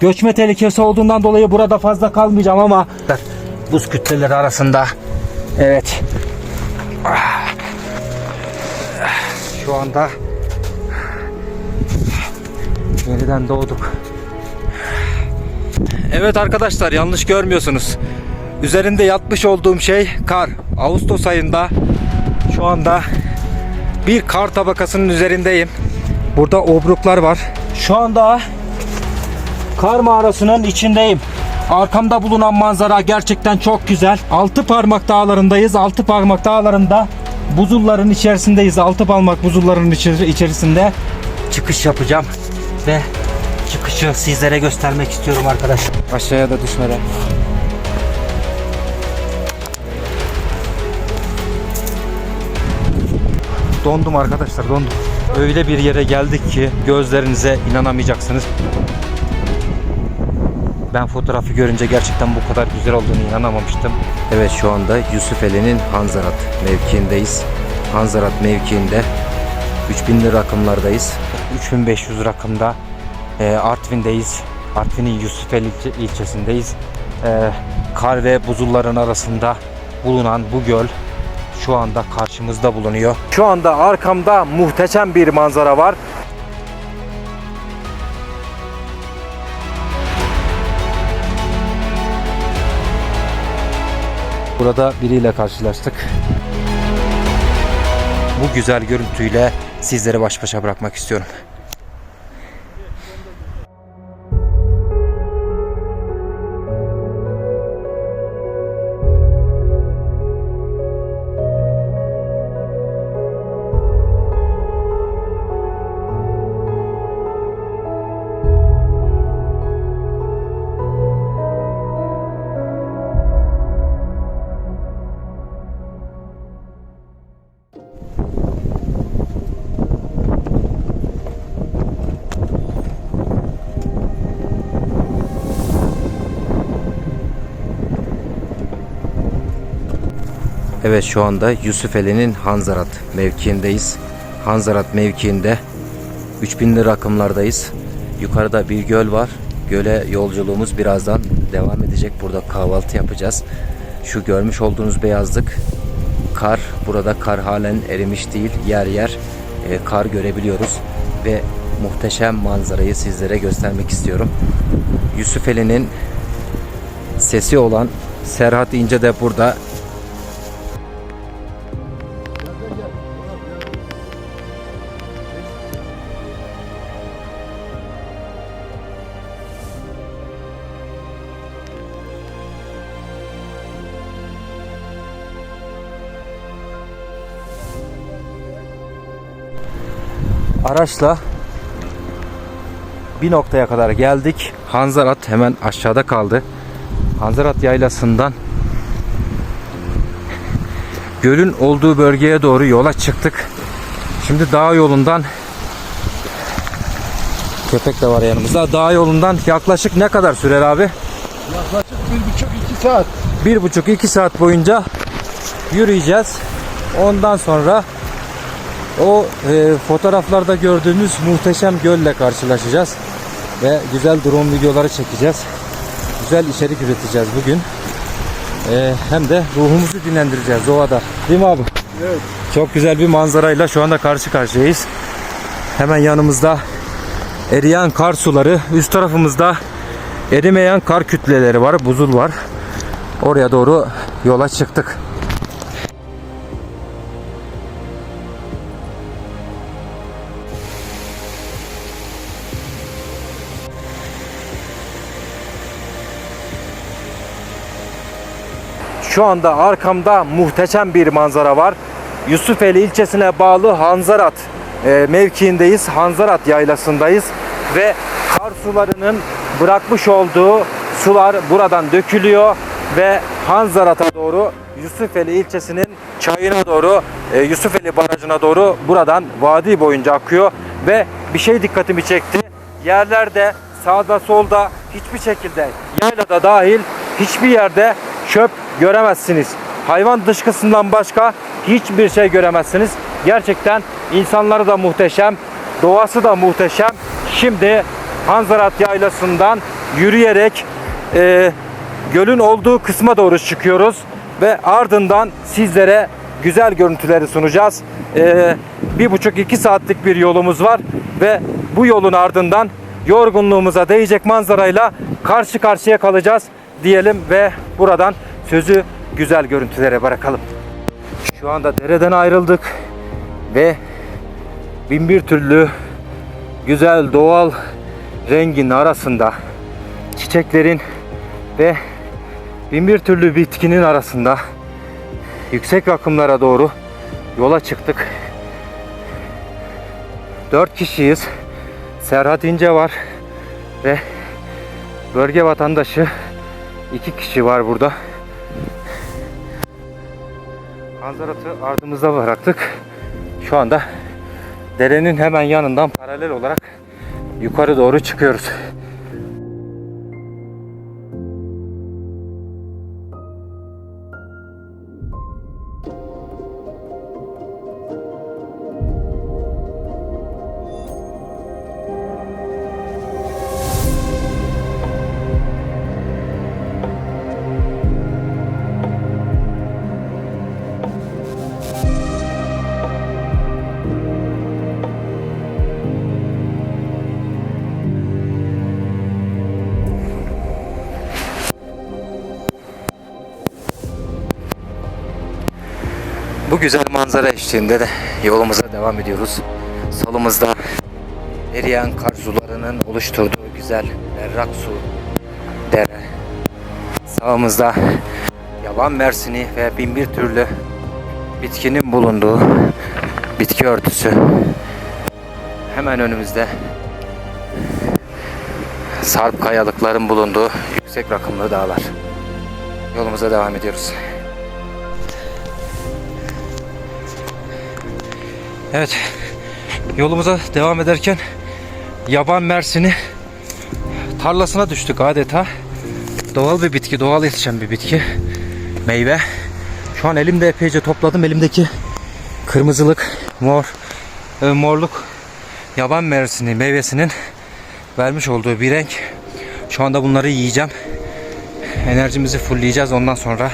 Göçme tehlikesi olduğundan dolayı burada fazla kalmayacağım ama buz kütleleri arasında evet şu anda yeniden doğduk. Evet arkadaşlar yanlış görmüyorsunuz. Üzerinde yatmış olduğum şey kar. Ağustos ayında şu anda bir kar tabakasının üzerindeyim. Burada obruklar var. Şu anda kar mağarasının içindeyim. Arkamda bulunan manzara gerçekten çok güzel. Altı parmak dağlarındayız. Altı parmak dağlarında buzulların içerisindeyiz. Altı parmak buzulların içeri- içerisinde çıkış yapacağım ve çıkışı sizlere göstermek istiyorum arkadaşlar. Aşağıya da düşmeden. Dondum arkadaşlar dondum. Öyle bir yere geldik ki gözlerinize inanamayacaksınız. Ben fotoğrafı görünce gerçekten bu kadar güzel olduğunu inanamamıştım. Evet şu anda Yusufeli'nin Hanzarat mevkiindeyiz. Hanzarat mevkiinde 3000'li rakımlardayız. 3500 rakımda e, Artvin'deyiz. Artvin'in Yusufeli ilçe- ilçesindeyiz. E, kar ve buzulların arasında bulunan bu göl şu anda karşımızda bulunuyor. Şu anda arkamda muhteşem bir manzara var. Burada biriyle karşılaştık. Bu güzel görüntüyle sizleri baş başa bırakmak istiyorum. Evet şu anda Yusufeli'nin Hanzarat mevkiindeyiz. Hanzarat mevkiinde 3000'li rakımlardayız. Yukarıda bir göl var. Göle yolculuğumuz birazdan devam edecek. Burada kahvaltı yapacağız. Şu görmüş olduğunuz beyazlık kar. Burada kar halen erimiş değil. Yer yer e, kar görebiliyoruz. Ve muhteşem manzarayı sizlere göstermek istiyorum. Yusufeli'nin sesi olan Serhat İnce de burada Araçla bir noktaya kadar geldik. Hanzarat hemen aşağıda kaldı. Hanzarat yaylasından gölün olduğu bölgeye doğru yola çıktık. Şimdi dağ yolundan köpek de var yanımızda. Dağ yolundan yaklaşık ne kadar sürer abi? Yaklaşık bir buçuk iki saat. Bir buçuk iki saat boyunca yürüyeceğiz. Ondan sonra o e, fotoğraflarda gördüğümüz muhteşem gölle karşılaşacağız. Ve güzel drone videoları çekeceğiz. Güzel içerik üreteceğiz bugün. E, hem de ruhumuzu dinlendireceğiz doğada. Değil mi abi? Evet. Çok güzel bir manzarayla şu anda karşı karşıyayız. Hemen yanımızda eriyen kar suları, üst tarafımızda erimeyen kar kütleleri var, buzul var. Oraya doğru yola çıktık. Şu anda arkamda muhteşem bir manzara var. Yusufeli ilçesine bağlı Hanzarat e, mevkiindeyiz. Hanzarat yaylasındayız ve kar sularının bırakmış olduğu sular buradan dökülüyor ve Hanzarat'a doğru Yusufeli ilçesinin çayına doğru e, Yusufeli barajına doğru buradan vadi boyunca akıyor ve bir şey dikkatimi çekti. Yerlerde sağda solda hiçbir şekilde yaylada dahil hiçbir yerde çöp göremezsiniz. Hayvan dışkısından başka hiçbir şey göremezsiniz. Gerçekten insanları da muhteşem, doğası da muhteşem. Şimdi Hanzarat Yaylası'ndan yürüyerek e, gölün olduğu kısma doğru çıkıyoruz ve ardından sizlere güzel görüntüleri sunacağız. E, bir buçuk iki saatlik bir yolumuz var ve bu yolun ardından yorgunluğumuza değecek manzarayla karşı karşıya kalacağız diyelim ve buradan sözü güzel görüntülere bırakalım. Şu anda dereden ayrıldık ve bin bir türlü güzel doğal rengin arasında çiçeklerin ve bin bir türlü bitkinin arasında yüksek rakımlara doğru yola çıktık. Dört kişiyiz. Serhat İnce var ve bölge vatandaşı iki kişi var burada. Manzaratı ardımızda bıraktık. Şu anda derenin hemen yanından paralel olarak yukarı doğru çıkıyoruz. Bu güzel manzara eşliğinde de yolumuza devam ediyoruz. Solumuzda eriyen kar sularının oluşturduğu güzel berrak su dere. Sağımızda yaban mersini ve bin bir türlü bitkinin bulunduğu bitki örtüsü. Hemen önümüzde sarp kayalıkların bulunduğu yüksek rakımlı dağlar. Yolumuza devam ediyoruz. Evet. Yolumuza devam ederken yaban mersini tarlasına düştük adeta. Doğal bir bitki, doğal yetişen bir bitki. Meyve. Şu an elimde epeyce topladım. Elimdeki kırmızılık, mor, e, morluk yaban mersini meyvesinin vermiş olduğu bir renk. Şu anda bunları yiyeceğim. Enerjimizi fullleyeceğiz. Ondan sonra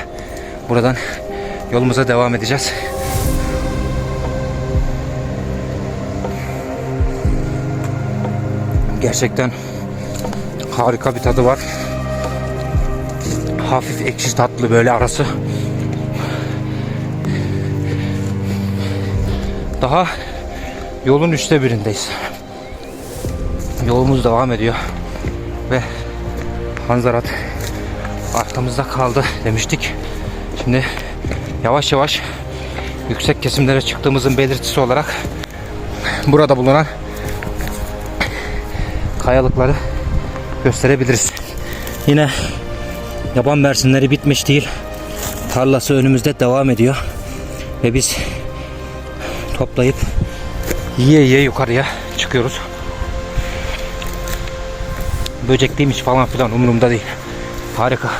buradan yolumuza devam edeceğiz. Gerçekten harika bir tadı var. Hafif ekşi tatlı böyle arası. Daha yolun üçte birindeyiz. Yolumuz devam ediyor. Ve Hanzarat arkamızda kaldı demiştik. Şimdi yavaş yavaş yüksek kesimlere çıktığımızın belirtisi olarak burada bulunan kayalıkları gösterebiliriz. Yine yaban mersinleri bitmiş değil. Tarlası önümüzde devam ediyor. Ve biz toplayıp yiye yiye yukarıya çıkıyoruz. Böcekliymiş falan filan umurumda değil. Harika.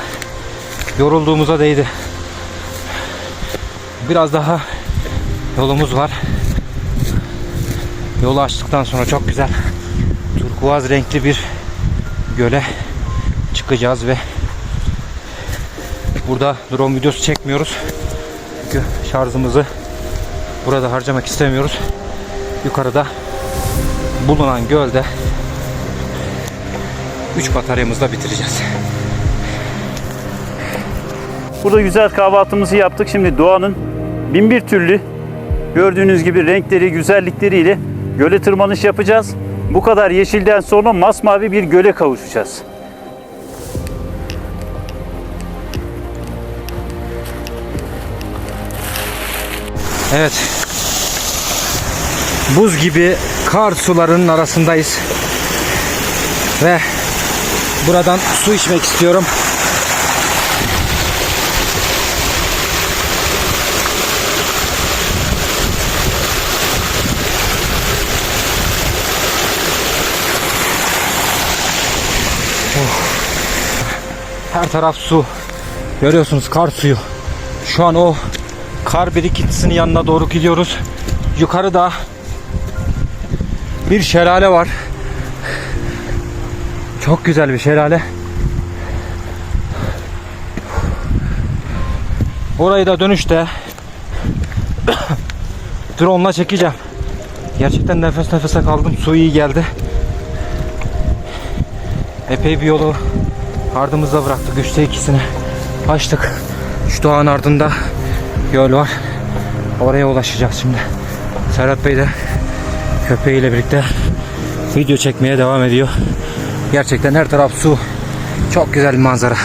Yorulduğumuza değdi. Biraz daha yolumuz var. Yolu açtıktan sonra çok güzel turkuaz renkli bir göle çıkacağız ve burada drone videosu çekmiyoruz. Çünkü şarjımızı burada harcamak istemiyoruz. Yukarıda bulunan gölde 3 bataryamızla bitireceğiz. Burada güzel kahvaltımızı yaptık. Şimdi doğanın bin bir türlü gördüğünüz gibi renkleri, güzellikleriyle göle tırmanış yapacağız. Bu kadar yeşilden sonra masmavi bir göle kavuşacağız. Evet. Buz gibi kar sularının arasındayız. Ve buradan su içmek istiyorum. Her taraf su. Görüyorsunuz kar suyu. Şu an o kar birikintisinin yanına doğru gidiyoruz. Yukarıda bir şelale var. Çok güzel bir şelale. Orayı da dönüşte drone'la çekeceğim. Gerçekten nefes nefese kaldım. Su iyi geldi. Epey bir yolu ardımıza bıraktık. Üçte ikisini açtık. Şu dağın ardında yol var. Oraya ulaşacağız şimdi. Serhat Bey de köpeğiyle birlikte video çekmeye devam ediyor. Gerçekten her taraf su. Çok güzel bir manzara.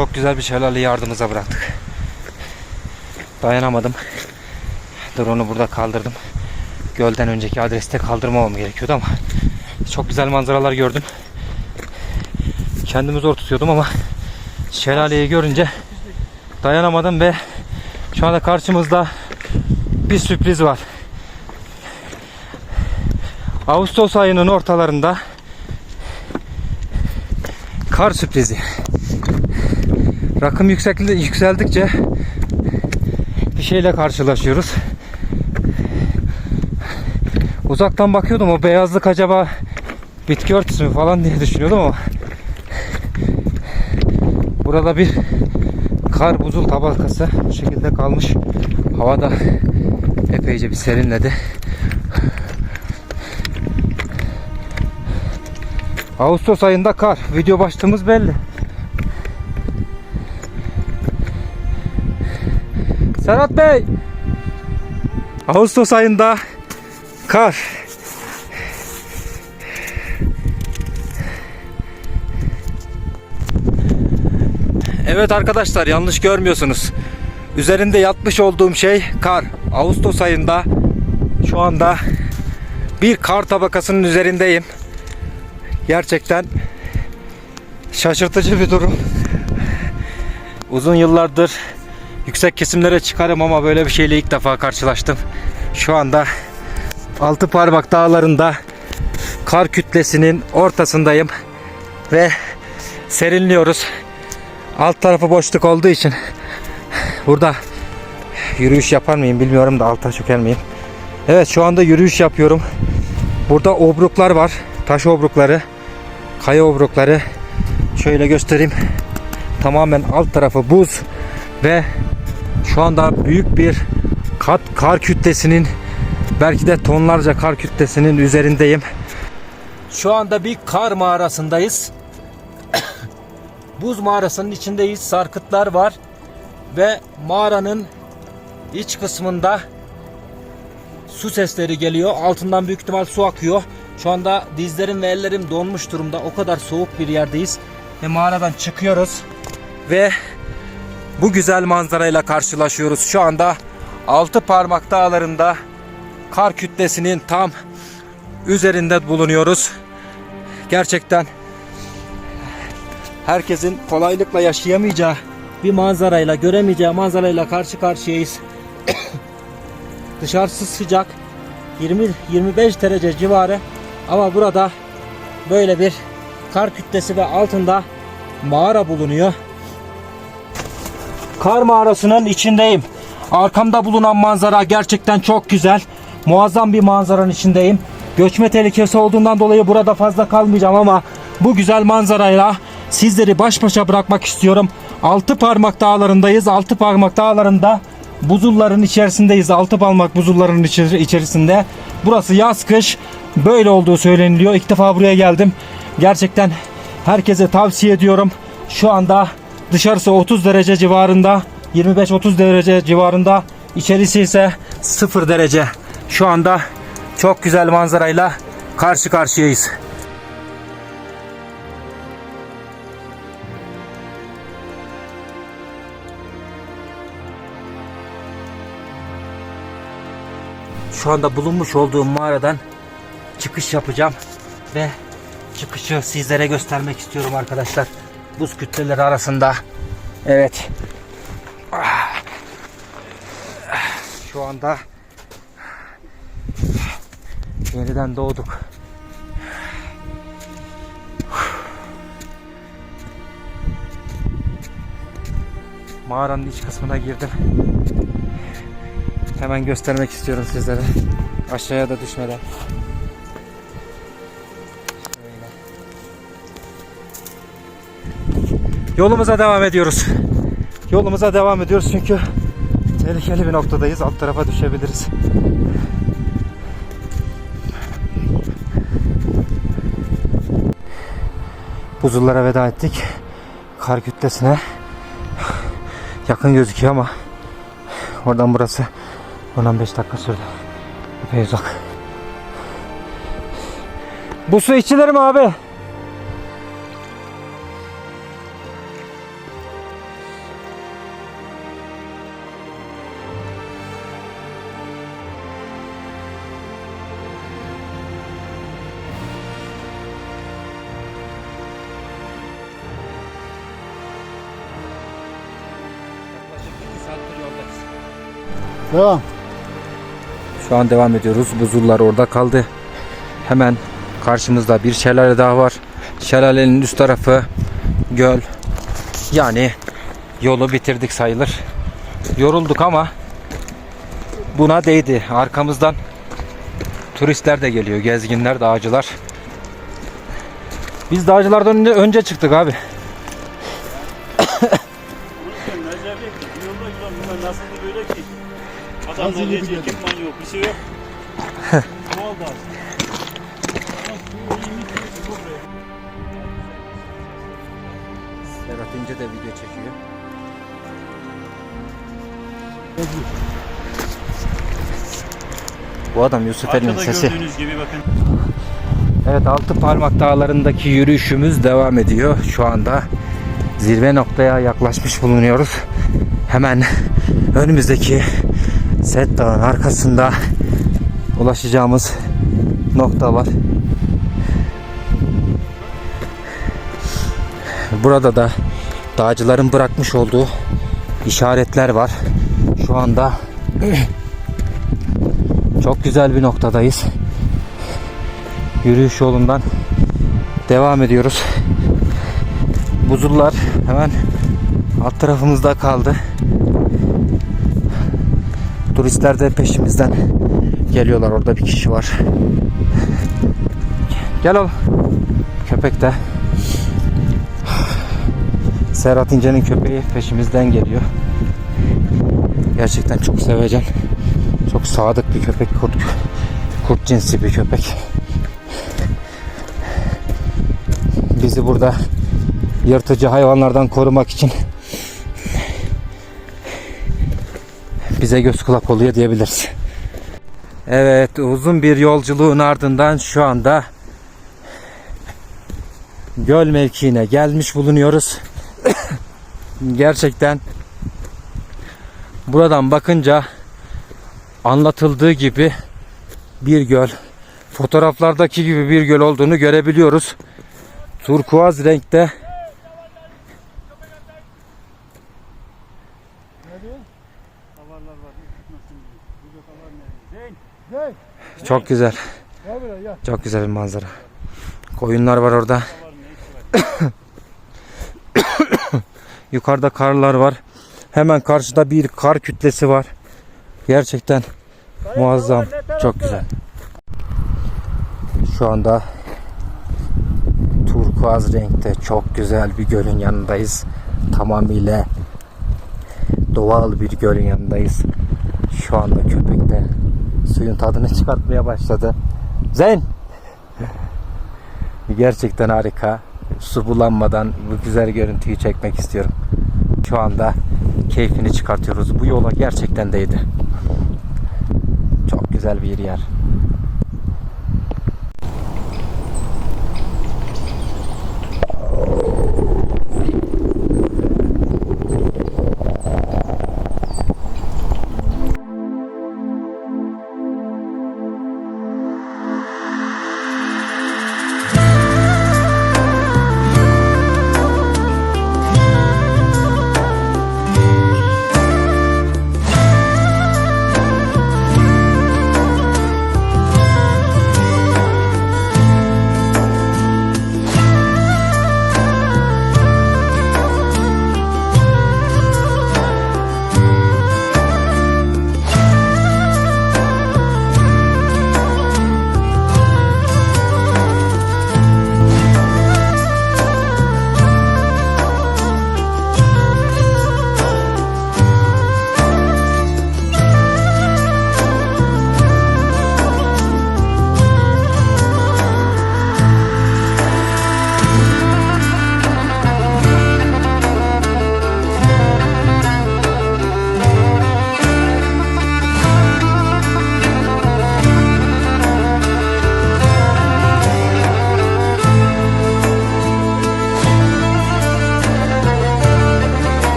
Çok güzel bir şelaleyi ardımıza bıraktık. Dayanamadım. Drone'u burada kaldırdım. Gölden önceki adreste kaldırmamam gerekiyordu ama çok güzel manzaralar gördüm. Kendimi zor tutuyordum ama şelaleyi görünce dayanamadım ve şu anda karşımızda bir sürpriz var. Ağustos ayının ortalarında kar sürprizi. Rakım yüksekli, yükseldikçe bir şeyle karşılaşıyoruz. Uzaktan bakıyordum o beyazlık acaba bitki örtüsü mü falan diye düşünüyordum ama burada bir kar buzul tabakası bu şekilde kalmış. Havada epeyce bir serinledi. Ağustos ayında kar. Video başlığımız belli. Serhat Bey. Ağustos ayında kar. Evet arkadaşlar yanlış görmüyorsunuz. Üzerinde yatmış olduğum şey kar. Ağustos ayında şu anda bir kar tabakasının üzerindeyim. Gerçekten şaşırtıcı bir durum. Uzun yıllardır yüksek kesimlere çıkarım ama böyle bir şeyle ilk defa karşılaştım. Şu anda Altı Parmak Dağları'nda kar kütlesinin ortasındayım ve serinliyoruz. Alt tarafı boşluk olduğu için burada yürüyüş yapar mıyım bilmiyorum da alta çöker miyim? Evet şu anda yürüyüş yapıyorum. Burada obruklar var. Taş obrukları, kaya obrukları. Şöyle göstereyim. Tamamen alt tarafı buz ve şu anda büyük bir kat kar kütlesinin belki de tonlarca kar kütlesinin üzerindeyim. Şu anda bir kar mağarasındayız. buz mağarasının içindeyiz. Sarkıtlar var ve mağaranın iç kısmında su sesleri geliyor. Altından büyük ihtimal su akıyor. Şu anda dizlerim ve ellerim donmuş durumda. O kadar soğuk bir yerdeyiz. Ve mağaradan çıkıyoruz. Ve bu güzel manzarayla karşılaşıyoruz. Şu anda altı parmak dağlarında kar kütlesinin tam üzerinde bulunuyoruz. Gerçekten herkesin kolaylıkla yaşayamayacağı bir manzarayla, göremeyeceği manzarayla karşı karşıyayız. Dışarısı sıcak. 20-25 derece civarı. Ama burada böyle bir kar kütlesi ve altında mağara bulunuyor. Kar mağarasının içindeyim. Arkamda bulunan manzara gerçekten çok güzel. Muazzam bir manzaranın içindeyim. Göçme tehlikesi olduğundan dolayı burada fazla kalmayacağım ama bu güzel manzarayla sizleri baş başa bırakmak istiyorum. Altı parmak dağlarındayız. Altı parmak dağlarında buzulların içerisindeyiz. Altı parmak buzulların içeri- içerisinde. Burası yaz kış böyle olduğu söyleniliyor. İlk defa buraya geldim. Gerçekten herkese tavsiye ediyorum. Şu anda dışarısı 30 derece civarında. 25-30 derece civarında. İçerisi ise 0 derece. Şu anda çok güzel manzarayla karşı karşıyayız. Şu anda bulunmuş olduğum mağaradan çıkış yapacağım ve çıkışı sizlere göstermek istiyorum arkadaşlar. Buz kütleleri arasında. Evet. Şu anda yeniden doğduk. Mağaranın iç kısmına girdim. Hemen göstermek istiyorum sizlere. Aşağıya da düşmeden. Yolumuza devam ediyoruz. Yolumuza devam ediyoruz çünkü tehlikeli bir noktadayız. Alt tarafa düşebiliriz. Buzullara veda ettik. Kar kütlesine yakın gözüküyor ama oradan burası 10-15 dakika sürdü. Epey uzak. Bu su içilir mi abi? Devam. Şu an devam ediyoruz. Buzullar orada kaldı. Hemen karşımızda bir şelale daha var. Şelalenin üst tarafı göl. Yani yolu bitirdik sayılır. Yorulduk ama buna değdi. Arkamızdan turistler de geliyor. Gezginler, dağcılar. Biz dağcılardan önce- çıktık abi. Biliyorum. ekipman yok, bir şey yok. ne oldu abi? Serhat İnce de video çekiyor. Bu adam Yusuf Ali'nin Arkada sesi. gördüğünüz gibi bakın. Evet altı parmak dağlarındaki yürüyüşümüz devam ediyor. Şu anda zirve noktaya yaklaşmış bulunuyoruz. Hemen önümüzdeki Set Dağı'nın arkasında ulaşacağımız nokta var. Burada da dağcıların bırakmış olduğu işaretler var. Şu anda çok güzel bir noktadayız yürüyüş yolundan devam ediyoruz. Buzullar hemen alt tarafımızda kaldı. Turistler de peşimizden geliyorlar. Orada bir kişi var. Gel oğlum. Köpek de. Serhat İnce'nin köpeği peşimizden geliyor. Gerçekten çok sevecen. Çok sadık bir köpek. Kurt, kurt cinsi bir köpek. bizi burada yırtıcı hayvanlardan korumak için bize göz kulak oluyor diyebiliriz. Evet uzun bir yolculuğun ardından şu anda göl mevkiine gelmiş bulunuyoruz. Gerçekten buradan bakınca anlatıldığı gibi bir göl. Fotoğraflardaki gibi bir göl olduğunu görebiliyoruz. Turkuaz renkte. Çok güzel. Çok güzel bir manzara. Koyunlar var orada. Yukarıda karlar var. Hemen karşıda bir kar kütlesi var. Gerçekten muazzam. Çok güzel. Şu anda turkuaz renkte çok güzel bir gölün yanındayız. Tamamıyla doğal bir gölün yanındayız. Şu anda köpek de suyun tadını çıkartmaya başladı. Zeyn! Gerçekten harika. Su bulanmadan bu güzel görüntüyü çekmek istiyorum. Şu anda keyfini çıkartıyoruz. Bu yola gerçekten değdi. Çok güzel bir yer.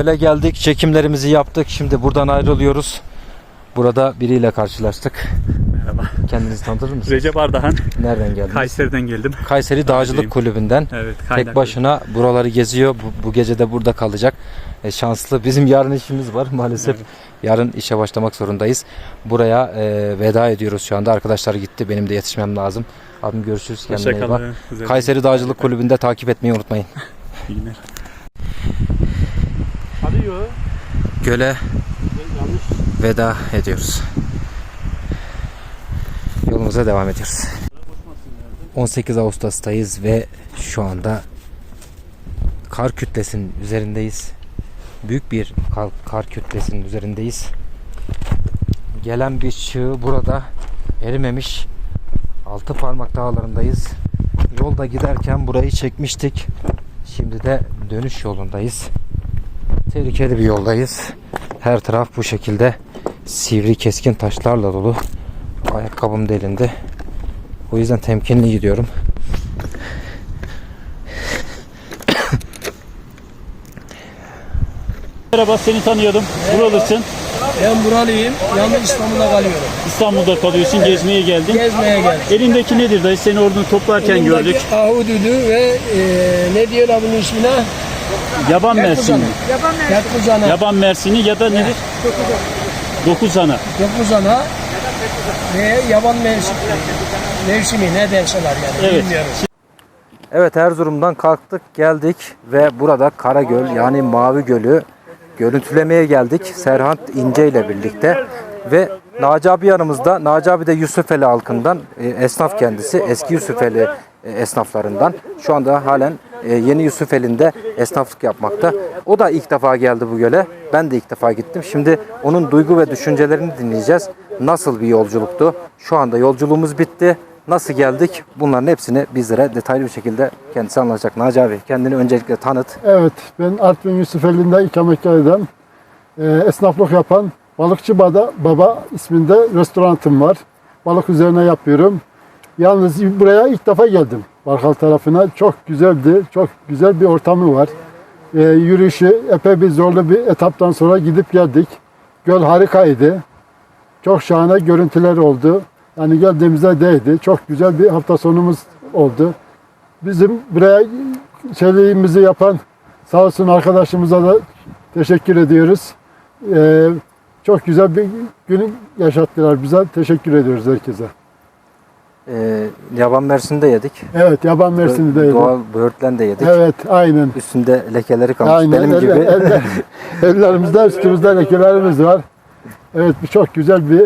Göle geldik, çekimlerimizi yaptık. Şimdi buradan ayrılıyoruz. Burada biriyle karşılaştık. Merhaba. Kendinizi tanıtır mısınız? Recep Ardahan. Nereden geldiniz? Kayseri'den geldim. Kayseri Dağcılık Kulübü'nden. Evet. Tek kaynak- başına buraları geziyor. Bu, bu gece de burada kalacak. E, şanslı. Bizim yarın işimiz var maalesef. Yarın işe başlamak zorundayız. Buraya e, veda ediyoruz şu anda. Arkadaşlar gitti. Benim de yetişmem lazım. Abim görüşürüz. Kendine iyi bak. Kayseri Dağcılık Kulübü'nde takip etmeyi unutmayın. İyi günler. Yo. Göle veda ediyoruz. Yolumuza devam ediyoruz. 18 Ağustos'tayız ve şu anda kar kütlesinin üzerindeyiz. Büyük bir kar, kar kütlesinin üzerindeyiz. Gelen bir çığ burada erimemiş. Altı parmak dağlarındayız. Yolda giderken burayı çekmiştik. Şimdi de dönüş yolundayız. Tehlikeli bir yoldayız. Her taraf bu şekilde sivri keskin taşlarla dolu. Ayakkabım delindi. O yüzden temkinli gidiyorum. Merhaba seni tanıyordum. Buralısın. Ben buralıyım. Yalnız İstanbul'da kalıyorum. İstanbul'da kalıyorsun. Gezmeye geldin. Gezmeye geldim. Elindeki nedir dayı? Seni oradan toplarken gördük. Elimdeki Ahududü ve e, ne diyorlar bunun ismine? Yaban mersini. Yakuzana. Yaban mersini ya da nedir? Dokuzana. Yakuzana ve yaban mevsimi. Mevsimi ne derseler yani Evet. bilmiyorum. Evet Erzurum'dan kalktık geldik ve burada Karagöl yani Mavi Gölü görüntülemeye geldik. Serhat İnce ile birlikte ve Naci abi yanımızda. Naci abi de Yusufeli halkından e, esnaf kendisi. Eski Yusufeli e, esnaflarından. Şu anda halen e, yeni Yusufeli'nde esnaflık yapmakta. O da ilk defa geldi bu göle. Ben de ilk defa gittim. Şimdi onun duygu ve düşüncelerini dinleyeceğiz. Nasıl bir yolculuktu? Şu anda yolculuğumuz bitti. Nasıl geldik? Bunların hepsini bizlere detaylı bir şekilde kendisi anlatacak. Naci abi kendini öncelikle tanıt. Evet, ben Artvin Yusufeli'nde ikamet eden, e, esnaflık yapan Balıkçı Baba, Baba isminde restoranım var. Balık üzerine yapıyorum. Yalnız buraya ilk defa geldim. Barkal tarafına. Çok güzeldi. Çok güzel bir ortamı var. E, yürüyüşü epey bir zorlu bir etaptan sonra gidip geldik. Göl harikaydı. Çok şahane görüntüler oldu. Yani geldiğimizde değdi. Çok güzel bir hafta sonumuz oldu. Bizim buraya şeyliğimizi yapan sağ olsun arkadaşımıza da teşekkür ediyoruz. Ee, çok güzel bir gün yaşattılar bize. Teşekkür ediyoruz herkese. Ee, yaban mersini de yedik. Evet, yaban mersini de yedik. Doğal böğürtlen de yedik. Evet, aynen. Üstünde lekeleri kalmış Aynen. benim El- gibi. eller- ellerimizde, üstümüzde lekelerimiz var. Evet, bu çok güzel bir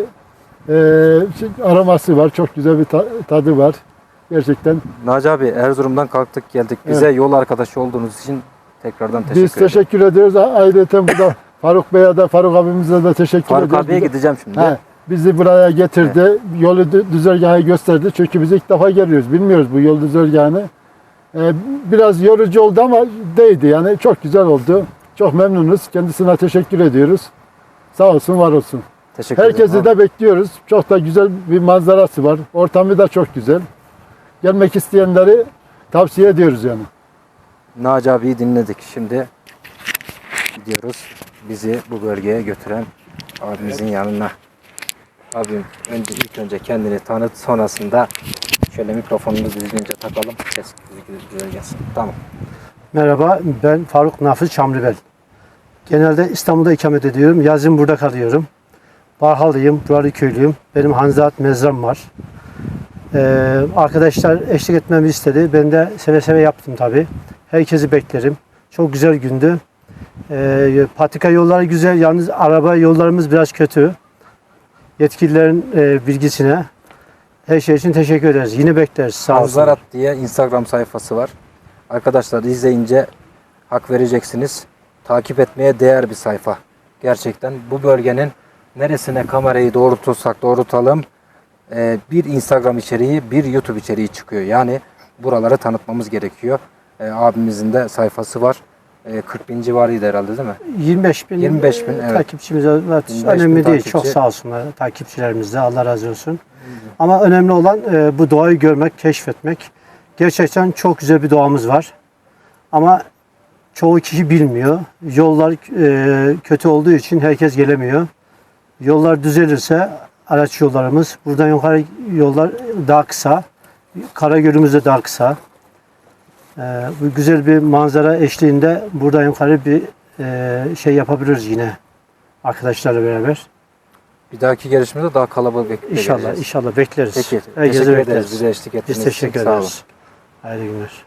e, şey, aroması var. Çok güzel bir ta- tadı var. Gerçekten Naci abi Erzurum'dan kalktık geldik. Bize yol arkadaşı olduğunuz için tekrardan teşekkür biz ederim. teşekkür ediyoruz. Ayrıca burada Faruk Bey'e de, Faruk abimize de teşekkür Faruk ediyoruz. abiye gideceğim şimdi. He, bizi buraya getirdi. Yolu dü- düzergahı gösterdi. Çünkü biz ilk defa geliyoruz. Bilmiyoruz bu yol düzergahını. Ee, biraz yorucu oldu ama değdi. Yani çok güzel oldu. Çok memnunuz. Kendisine teşekkür ediyoruz. Sağ olsun, var olsun. Teşekkür ederim. Herkesi abi. de bekliyoruz. Çok da güzel bir manzarası var. Ortamı da çok güzel. Gelmek isteyenleri tavsiye ediyoruz yani. Naci abiyi dinledik. Şimdi gidiyoruz. Bizi bu bölgeye götüren abimizin yanına. Abim önce ilk önce kendini tanıt. Sonrasında şöyle mikrofonunu düzgünce takalım. Ses güzel gelsin. Tamam. Merhaba, ben Faruk Nafiz Çamlıbel. Genelde İstanbul'da ikamet ediyorum. Yazın burada kalıyorum. Barhalıyım, buralı köylüyüm. Benim Hanzat mezram var. Ee, arkadaşlar eşlik etmemi istedi. Ben de seve seve yaptım tabii. Herkesi beklerim. Çok güzel gündü. Ee, patika yolları güzel, yalnız araba yollarımız biraz kötü. Yetkililerin e, bilgisine her şey için teşekkür ederiz. Yine bekleriz. Sağ olsunlar. Hanzarat diye Instagram sayfası var. Arkadaşlar izleyince hak vereceksiniz. Takip etmeye değer bir sayfa. Gerçekten bu bölgenin neresine kamerayı doğrultursak doğrultalım e, bir Instagram içeriği bir YouTube içeriği çıkıyor. Yani buraları tanıtmamız gerekiyor. E, abimizin de sayfası var. E, 40 bin civarıydı herhalde değil mi? 25 bin, 25 bin, e, evet. takipçimiz var. 25 bin önemli değil. takipçi. Çok sağ olsunlar takipçilerimiz de. Allah razı olsun. Ama önemli olan e, bu doğayı görmek, keşfetmek. Gerçekten çok güzel bir doğamız var. Ama çoğu kişi bilmiyor. Yollar e, kötü olduğu için herkes gelemiyor. Yollar düzelirse araç yollarımız, buradan yukarı yollar daha kısa. Karagölümüz de daha kısa. E, bu güzel bir manzara eşliğinde buradan yukarı bir e, şey yapabiliriz yine arkadaşlarla beraber. Bir dahaki gelişmede daha kalabalık bekleyeceğiz. İnşallah, inşallah bekleriz. Peki. Teşekkür ederiz bekleriz. bize eşlik ettiğiniz teşekkür için. Sağ olun. ederiz. Hayırlı günler.